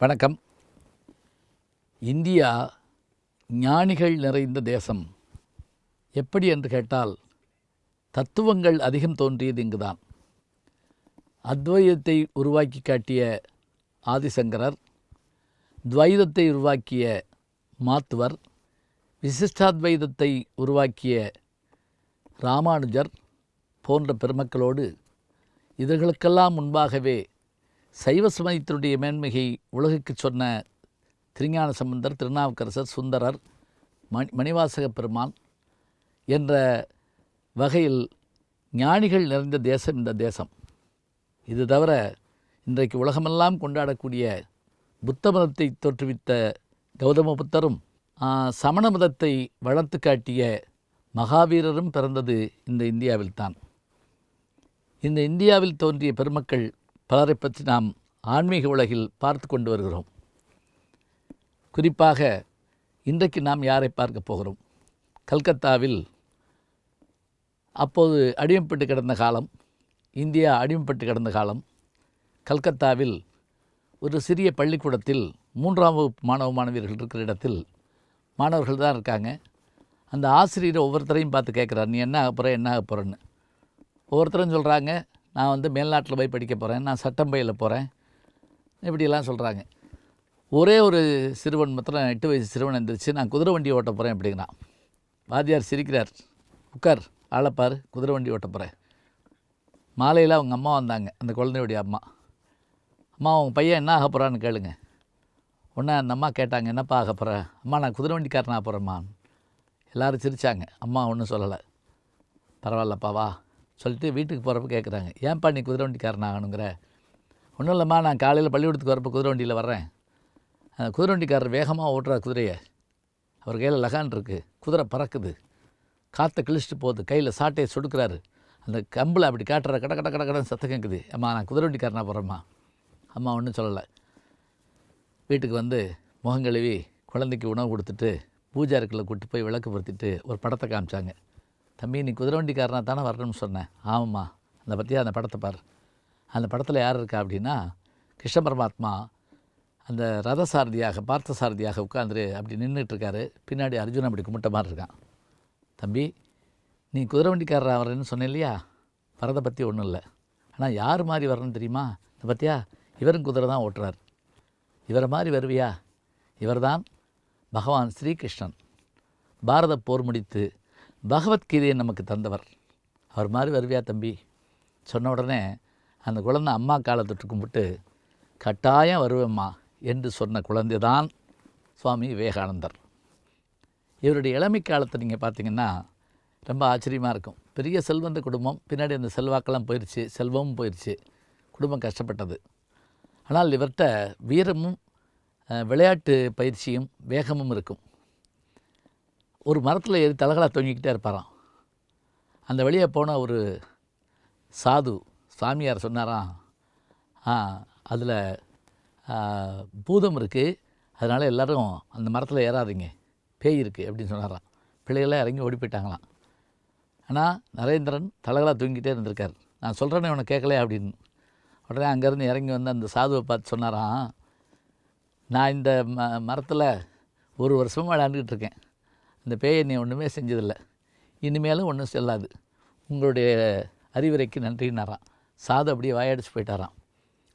வணக்கம். இந்தியா ஞானிகள் நிறைந்த தேசம். எப்படி என்று கேட்டால் தத்துவங்கள் அதிகம் தோன்றியது இங்குதான். அத்வைதத்தை உருவாக்கி காட்டிய ஆதிசங்கரர் துவைதத்தை உருவாக்கிய மாத்துவர் விசிஷ்டாத்வைதத்தை உருவாக்கிய ராமானுஜர் போன்ற பெருமக்களோடு இவர்களுக்கெல்லாம் முன்பாகவே சைவ சமயத்தினுடைய மேன்மையை உலகுக்கு சொன்ன திருஞான சம்பந்தர் திருநாவுக்கரசர் சுந்தரர் மணி மணிவாசக பெருமான் என்ற வகையில் ஞானிகள் நிறைந்த தேசம் இந்த தேசம். இது தவிர இன்றைக்கு உலகமெல்லாம் கொண்டாடக்கூடிய புத்த மதத்தை தோற்றுவித்த கௌதம புத்தரும் சமண மதத்தை வளர்த்து காட்டிய மகாவீரரும் பிறந்தது இந்த இந்தியாவில்தான். இந்த இந்தியாவில் தோன்றிய பெருமக்கள் பலரை பற்றி நாம் ஆன்மீக உலகில் பார்த்து கொண்டு வருகிறோம். குறிப்பாக இன்றைக்கு நாம் யாரை பார்க்க போகிறோம்? கல்கத்தாவில் அப்போது அடிமைப்பட்டு கிடந்த காலம் இந்தியா அடிமைப்பட்டு கிடந்த காலம் கல்கத்தாவில் ஒரு சிறிய பள்ளிக்கூடத்தில் மூன்றாம் வகுப்பு மாணவ மாணவியர்கள் இருக்கிற இடத்தில் மாணவர்கள் தான் இருக்காங்க. அந்த ஆசிரியரை ஒவ்வொருத்தரையும் பார்த்து கேட்குறாரு நீ என்ன ஆக போகிற என்ன ஆக போகிறன்னு ஒவ்வொருத்தரும் சொல்கிறாங்க நான் வந்து மேல்நாட்டில் போய் படிக்க போகிறேன் நான் சட்டம் பயில போகிறேன் இப்படியெல்லாம் சொல்கிறாங்க ஒரே ஒரு சிறுவன் மாத்திரம் எட்டு வயசு சிறுவன் எந்திரிச்சு நான் குதிரை வண்டி ஓட்ட போகிறேன் அப்படிங்கிறான். வாத்தியார் சிரிக்கிறார். உட்கார் ஆளப்பார் குதிரை வண்டி ஓட்ட போகிறேன் மாலையில் அவங்க அம்மா வந்தாங்க அந்த குழந்தையுடைய அம்மா. அம்மா உங்கள் பையன் என்ன ஆக போகிறான்னு கேளுங்க. உடனே அந்த அம்மா கேட்டாங்க என்னப்பா ஆக போகிற அம்மா நான் குதிரை வண்டிக்காரன் ஆக போகிறேம்மா எல்லோரும் சிரித்தாங்க அம்மா ஒன்றும் சொல்லலை. பரவாயில்லப்பா வா. சொல்லிட்டு வீட்டுக்கு போகிறப்ப கேட்குறாங்க ஏன்ப்பா நீ குதிரை வண்டிக்காரன் ஆகணுங்கிற ஒன்றும் இல்லைம்மா நான் காலையில் பள்ளிக்கூடத்துக்கு வரப்போ குதிரை வண்டியில் வர்றேன். அந்த குதிரை வண்டிக்காரர் வேகமாக ஓட்டுறார் குதிரையை. அவர் கையில் லகான் இருக்குது குதிரை பறக்குது. காற்றை கிழிச்சிட்டு போகுது. கையில் சாட்டையை சொடுக்கிறாரு. அந்த கம்பில் அப்படி காட்டுற கட கட கட கடன்னு சத்தம் கேட்குது அம்மா நான் குதிரை வண்டிக்காரனாக போகிறேம்மா அம்மா ஒன்றும் சொல்லலை. வீட்டுக்கு வந்து முகம் கழுவி குழந்தைக்கு உணவு கொடுத்துட்டு பூஜாருக்குள்ளே கூட்டி போய் விளக்கு பொருத்திட்டு ஒரு படத்தை காமிச்சாங்க. தம்பி நீ குதிரை வண்டிக்காரனா தானே வரணும்னு சொன்னேன் ஆமாம்மா. அந்த பற்றியா அந்த படத்தை பார். அந்த படத்தில் யார் இருக்கா அப்படின்னா கிருஷ்ண பரமாத்மா அந்த ரத சாரதியாக பார்த்த சாரதியாக உட்காந்துரு அப்படி நின்றுட்டு இருக்காரு பின்னாடி அர்ஜுன் அப்படி கும்பிட்ட மாதிரி இருக்கான். தம்பி நீ குதிரை வண்டிக்காரர் ஆகிறேன்னு சொன்னேன் இல்லையா? வரதை பற்றி ஒன்றும் இல்லை. ஆனால் யார் மாதிரி வரணும்னு தெரியுமா? இந்த பற்றியா இவரும் குதிரை தான் ஓட்டுறார். இவரை மாதிரி வருவியா? இவர்தான் பகவான் ஸ்ரீகிருஷ்ணன். பாரத போர் முடித்து பகவத்கீதையை நமக்கு தந்தவர். அவர் மாதிரி வருவியா தம்பி? சொன்ன உடனே அந்த குழந்தை அம்மா காலை தொட்டு கும்பிட்டு கட்டாயம் வருவேம்மா என்று சொன்ன குழந்தை தான் சுவாமி விவேகானந்தர். இவருடைய இளமை காலத்தை நீங்கள் பார்த்தீங்கன்னா ரொம்ப ஆச்சரியமாக இருக்கும். பெரிய செல்வந்த குடும்பம். பின்னாடி அந்த செல்வாக்கெல்லாம் போயிடுச்சு செல்வமும் போயிடுச்சு குடும்பம் கஷ்டப்பட்டது. ஆனால் இவர்கிட்ட வீரமும் விளையாட்டு பயிற்சியும் வேகமும் இருக்கும். ஒரு மரத்தில் ஏறி தலகலா தொங்கிக்கிட்டே இருப்பாராம். அந்த வழியே போன ஒரு சாது சாமியார் சொன்னாராம் அதில் பூதம் இருக்குது அதனால் எல்லோரும் அந்த மரத்தில் ஏறாதீங்க. பேய் இருக்குது அப்படின்னு சொன்னாராம். பிள்ளைகள்லாம் இறங்கி ஓடி போயிட்டாங்களாம். ஆனால் நரேந்திரன் தலகலாக தூங்கிட்டே இருந்திருக்கார். நான் சொல்கிறேன்னு இவனை கேட்கலையா அப்படின்னு. உடனே அங்கேருந்து இறங்கி வந்து அந்த சாதுவை பார்த்து சொன்னாராம் நான் இந்த ம மரத்தில் ஒரு வருஷமாக விளையாண்டுக்கிட்டு இருக்கேன். இந்த பேயை நீ ஒன்றுமே செஞ்சதில்லை. இனிமேலும் ஒன்றும் செல்லாது. உங்களுடைய அறிவுரைக்கு நன்றினாராம் சாது அப்படியே வாயடிச்சு போயிட்டாராம்.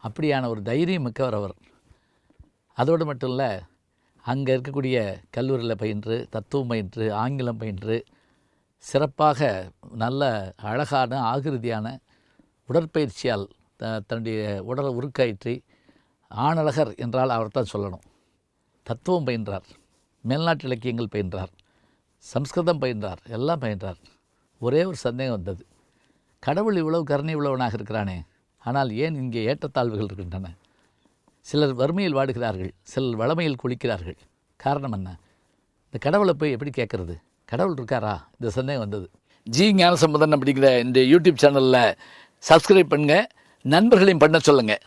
அப்படியான ஒரு தைரியம் மிக்கவர் அவர். அதோடு மட்டும் இல்லை அங்கே இருக்கக்கூடிய கல்லூரியில் பயின்று தத்துவம் பயின்று ஆங்கிலம் பயின்று சிறப்பாக நல்ல அழகான ஆகிருதியான உடற்பயிற்சியால் த தன்னுடைய உடலை உருக்காயிற்றி ஆணழகர் என்றால் அவர்தான் சொல்லணும். தத்துவம் பயின்றார். மேல்நாட்டு இலக்கியங்கள் பயின்றார். சம்ஸ்கிருதம் பயின்றார் எல்லாம் பயின்றார். ஒரே ஒரு சந்தேகம் வந்தது. கடவுள் இவ்வளவு கருணை உள்ளவனாக இருக்கிறானே ஆனால் ஏன் இங்கே ஏற்றத்தாழ்வுகள் இருக்கின்றன? சிலர் வறுமையில் வாடுகிறார்கள் சிலர் வளமையில் குளிக்கிறார்கள். காரணம் என்ன? இந்த கடவுளை போய் எப்படி கேட்குறது? கடவுள் இருக்காரா? இந்த சந்தேகம் வந்தது. ஜி ஞானசம்பந்தன் அப்படிங்கிற இந்த யூடியூப் சேனலில் சப்ஸ்கிரைப் பண்ணுங்கள் நண்பர்களையும் பண்ண சொல்லுங்கள்